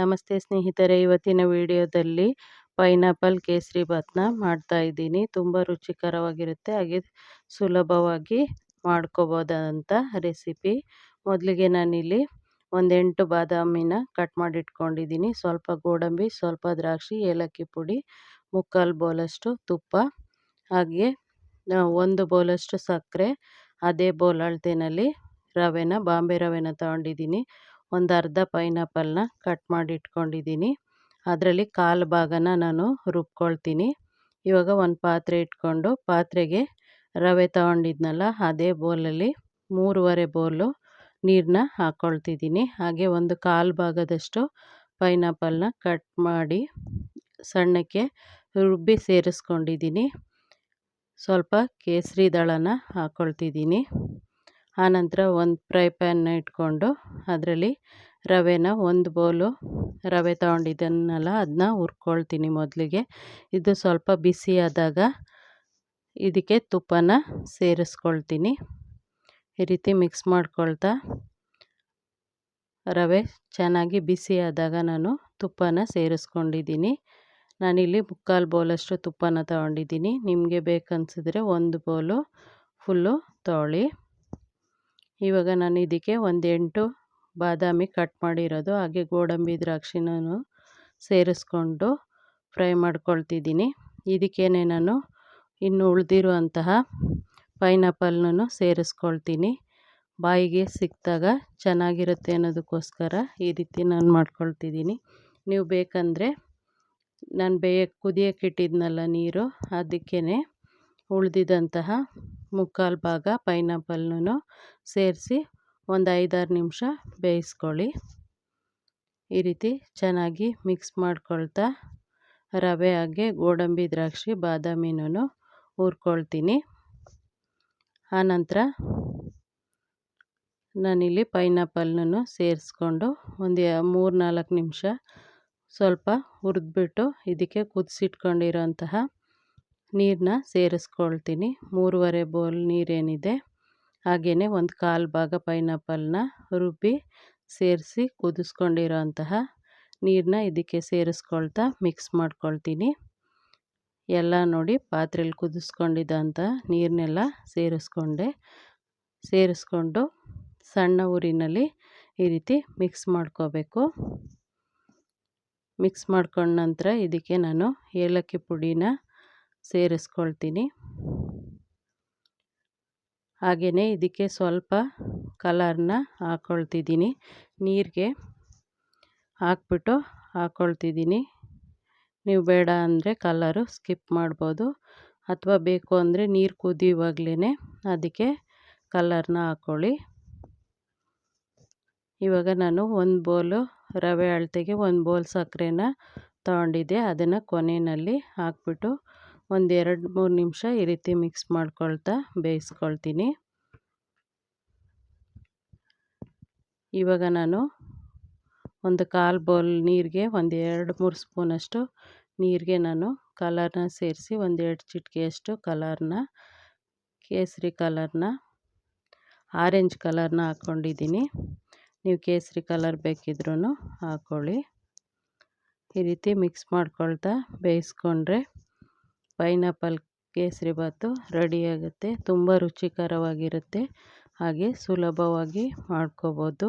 ನಮಸ್ತೆ ಸ್ನೇಹಿತರೆ, ಇವತ್ತಿನ ವಿಡಿಯೋದಲ್ಲಿ ಪೈನಾಪಲ್ ಕೇಸರಿ ಭಾತ್ನ ಮಾಡ್ತಾ ಇದ್ದೀನಿ. ತುಂಬ ರುಚಿಕರವಾಗಿರುತ್ತೆ, ಹಾಗೆ ಸುಲಭವಾಗಿ ಮಾಡ್ಕೋಬೋದಂಥ ರೆಸಿಪಿ. ಮೊದಲಿಗೆ ನಾನಿಲ್ಲಿ ಒಂದೆಂಟು ಬಾದಾಮಿನ ಕಟ್ ಮಾಡಿಟ್ಕೊಂಡಿದ್ದೀನಿ. ಸ್ವಲ್ಪ ಗೋಡಂಬಿ, ಸ್ವಲ್ಪ ದ್ರಾಕ್ಷಿ, ಏಲಕ್ಕಿ ಪುಡಿ, ಮುಕ್ಕಾಲು ಬೌಲಷ್ಟು ತುಪ್ಪ, ಹಾಗೆ ಒಂದು ಬೌಲಷ್ಟು ಸಕ್ಕರೆ, ಅದೇ ಬೌಲ್ ಅಳತೆಯಲ್ಲಿ ರವೆನ, ಬಾಂಬೆ ರವೆನ ತೊಗೊಂಡಿದ್ದೀನಿ. ಒಂದು ಅರ್ಧ ಪೈನಾಪಲ್ನ ಕಟ್ ಮಾಡಿ ಇಟ್ಕೊಂಡಿದ್ದೀನಿ. ಅದರಲ್ಲಿ ಕಾಲು ಭಾಗನ ನಾನು ರುಬ್ಕೊಳ್ತೀನಿ. ಇವಾಗ ಒಂದು ಪಾತ್ರೆ ಇಟ್ಕೊಂಡು ಪಾತ್ರೆಗೆ ರವೆ ತಗೊಂಡಿದ್ನಲ್ಲ, ಅದೇ ಬೌಲಲ್ಲಿ ಮೂರುವರೆ ಬೌಲು ನೀರನ್ನ ಹಾಕ್ಕೊಳ್ತಿದ್ದೀನಿ ಹಾಗೆ ಒಂದು ಕಾಲು ಭಾಗದಷ್ಟು ಪೈನಾಪಲ್ನ ಕಟ್ ಮಾಡಿ ಸಣ್ಣಕ್ಕೆ ರುಬ್ಬಿ ಸೇರಿಸ್ಕೊಂಡಿದ್ದೀನಿ. ಸ್ವಲ್ಪ ಕೇಸರಿ ದಳನ ಹಾಕ್ಕೊಳ್ತಿದ್ದೀನಿ ಆನಂತರ ಒಂದು ಫ್ರೈ ಪ್ಯಾನ್ ಇಟ್ಕೊಂಡು ಅದರಲ್ಲಿ ರವೆನ ಒಂದು ಬೌಲು ರವೆ ತೊಗೊಂಡಿದ್ದನ್ನಲ್ಲ ಅದನ್ನ ಹುರ್ಕೊಳ್ತೀನಿ ಮೊದಲಿಗೆ. ಇದು ಸ್ವಲ್ಪ ಬಿಸಿ ಆದಾಗ ಇದಕ್ಕೆ ತುಪ್ಪನ ಸೇರಿಸ್ಕೊಳ್ತೀನಿ. ಈ ರೀತಿ ಮಿಕ್ಸ್ ಮಾಡ್ಕೊಳ್ತಾ ರವೆ ಚೆನ್ನಾಗಿ ಬಿಸಿ ಆದಾಗ ನಾನು ತುಪ್ಪನ ಸೇರಿಸ್ಕೊಂಡಿದ್ದೀನಿ. ನಾನಿಲ್ಲಿ ಮುಕ್ಕಾಲು ಬೌಲಷ್ಟು ತುಪ್ಪನ ತಗೊಂಡಿದ್ದೀನಿ. ನಿಮಗೆ ಬೇಕನ್ಸಿದ್ರೆ ಒಂದು ಬೌಲು ಫುಲ್ಲು ತೊಗೊಳ್ಳಿ ಇವಾಗ ನಾನು ಇದಕ್ಕೆ ಒಂದು ಎಂಟು ಬಾದಾಮಿ ಕಟ್ ಮಾಡಿರೋದು, ಹಾಗೆ ಗೋಡಂಬಿ ದ್ರಾಕ್ಷಿನೂ ಸೇರಿಸ್ಕೊಂಡು ಫ್ರೈ ಮಾಡ್ಕೊಳ್ತಿದ್ದೀನಿ. ಇದಕ್ಕೇನೆ ನಾನು ಇನ್ನು ಉಳಿದಿರುವಂತಹ ಪೈನಾಪಲ್ನೂ ಸೇರಿಸ್ಕೊಳ್ತೀನಿ. ಬಾಯಿಗೆ ಸಿಕ್ಕಿದಾಗ ಚೆನ್ನಾಗಿರುತ್ತೆ ಅನ್ನೋದಕ್ಕೋಸ್ಕರ ಈ ರೀತಿ ನಾನು ಮಾಡ್ಕೊಳ್ತಿದ್ದೀನಿ. ನೀವು ಬೇಕಂದರೆ ನಾನು ಬೇಯಕ್ಕೆ ಕುದಿಯಕ್ಕೆ ಇಟ್ಟಿದ್ನಲ್ಲ ನೀರು ಅದಕ್ಕೇ ಉಳಿದಿದ್ದಂತಹ ಮುಕ್ಕಾಲು ಭಾಗ ಪೈನಾಪಲ್ನೂ ಸೇರಿಸಿ ಒಂದು ಐದಾರು ನಿಮಿಷ ಬೇಯಿಸ್ಕೊಳ್ಳಿ. ಈ ರೀತಿ ಚೆನ್ನಾಗಿ ಮಿಕ್ಸ್ ಮಾಡ್ಕೊಳ್ತಾ ರವೆ ಹಾಗೆ ಗೋಡಂಬಿ, ದ್ರಾಕ್ಷಿ ಬಾದಾಮಿನೂ ಹುರ್ಕೊಳ್ತೀನಿ. ಆನಂತರ ನಾನಿಲ್ಲಿ ಪೈನಾಪಲ್ನೂ ಸೇರಿಸ್ಕೊಂಡು ಒಂದು ಮೂರು ನಾಲ್ಕು ನಿಮಿಷ ಸ್ವಲ್ಪ ಹುರಿದ್ಬಿಟ್ಟು ಇದಕ್ಕೆ ಕುದಿಸಿಟ್ಕೊಂಡಿರೋಂತಹ ನೀರನ್ನ ಸೇರಿಸ್ಕೊಳ್ತೀನಿ. ಮೂರುವರೆ ಬೌಲ್ ನೀರೇನಿದೆ ಹಾಗೆಯೇ ಒಂದು ಕಾಲು ಭಾಗ ಪೈನಾಪಲ್ನ ರುಬ್ಬಿ ಸೇರಿಸಿ ಕುದಿಸ್ಕೊಂಡಿರೋ ಅಂತಹ ನೀರನ್ನ ಇದಕ್ಕೆ ಸೇರಿಸ್ಕೊಳ್ತಾ ಮಿಕ್ಸ್ ಮಾಡ್ಕೊಳ್ತೀನಿ. ಎಲ್ಲ ನೋಡಿ ಪಾತ್ರೆಯಲ್ಲಿ ಕುದಿಸ್ಕೊಂಡಿದ್ದಂಥ ನೀರನ್ನೆಲ್ಲ ಸೇರಿಸ್ಕೊಂಡೆ. ಸೇರಿಸ್ಕೊಂಡು ಸಣ್ಣ ಊರಿನಲ್ಲಿ ಈ ರೀತಿ ಮಿಕ್ಸ್ ಮಾಡ್ಕೋಬೇಕು. ಮಿಕ್ಸ್ ಮಾಡ್ಕೊಂಡ ನಂತರ ಇದಕ್ಕೆ ನಾನು ಏಲಕ್ಕಿ ಪುಡಿನ ಸೇರಿಸ್ಕೊಳ್ತೀನಿ. ಹಾಗೆಯೇ ಇದಕ್ಕೆ ಸ್ವಲ್ಪ ಕಲರ್ನ ಹಾಕ್ಕೊಳ್ತಿದ್ದೀನಿ ನೀರಿಗೆ ಹಾಕ್ಬಿಟ್ಟು ಹಾಕ್ಕೊಳ್ತಿದ್ದೀನಿ ನೀವು ಬೇಡ ಅಂದರೆ ಕಲರು ಸ್ಕಿಪ್ ಮಾಡ್ಬೋದು. ಅಥವಾ ಬೇಕು ಅಂದರೆ ನೀರು ಕುದಿಯುವಾಗಲೇ ಅದಕ್ಕೆ ಕಲರ್ನ ಹಾಕ್ಕೊಳ್ಳಿ ಇವಾಗ ನಾನು ಒಂದು ಬೌಲು ರವೆ ಅಳತೆಗೆ ಒಂದು ಬೌಲ್ ಸಕ್ಕರೆನ ತಗೊಂಡಿದ್ದೆ. ಅದನ್ನು ಕೊನೆಯಲ್ಲಿ ಹಾಕ್ಬಿಟ್ಟು ಒಂದು ಎರಡು ಮೂರು ನಿಮಿಷ ಈ ರೀತಿ ಮಿಕ್ಸ್ ಮಾಡ್ಕೊಳ್ತಾ ಬೇಯಿಸ್ಕೊಳ್ತೀನಿ. ಇವಾಗ ನಾನು ಒಂದು ಕಾಲು ಬೌಲ್ ನೀರಿಗೆ ಒಂದು ಎರಡು ಮೂರು ಸ್ಪೂನಷ್ಟು ನೀರಿಗೆ ನಾನು ಕಲರ್ನ ಸೇರಿಸಿ ಒಂದು ಎರಡು ಚಿಟಿಕೆಯಷ್ಟು ಕಲರ್ನ, ಕೇಸರಿ ಕಲರ್ನ, ಆರೆಂಜ್ ಕಲರ್ನ ಹಾಕ್ಕೊಂಡಿದ್ದೀನಿ. ನೀವು ಕೇಸರಿ ಕಲರ್ ಬೇಕಿದ್ರೂ ಹಾಕ್ಕೊಳ್ಳಿ. ಈ ರೀತಿ ಮಿಕ್ಸ್ ಮಾಡ್ಕೊಳ್ತಾ ಬೇಯಿಸ್ಕೊಂಡ್ರೆ ಪೈನಾಪಲ್ ಕೇಸರಿ ಬಾತು ರೆಡಿಯಾಗುತ್ತೆ ತುಂಬ ರುಚಿಕರವಾಗಿರುತ್ತೆ. ಹಾಗೆ ಸುಲಭವಾಗಿ ಮಾಡ್ಕೋಬೋದು.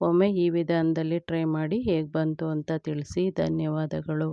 ಒಮ್ಮೆ ಈ ವಿಧಾನದಲ್ಲಿ ಟ್ರೈ ಮಾಡಿ ಹೇಗೆ ಬಂತು ಅಂತ ತಿಳಿಸಿ. ಧನ್ಯವಾದಗಳು.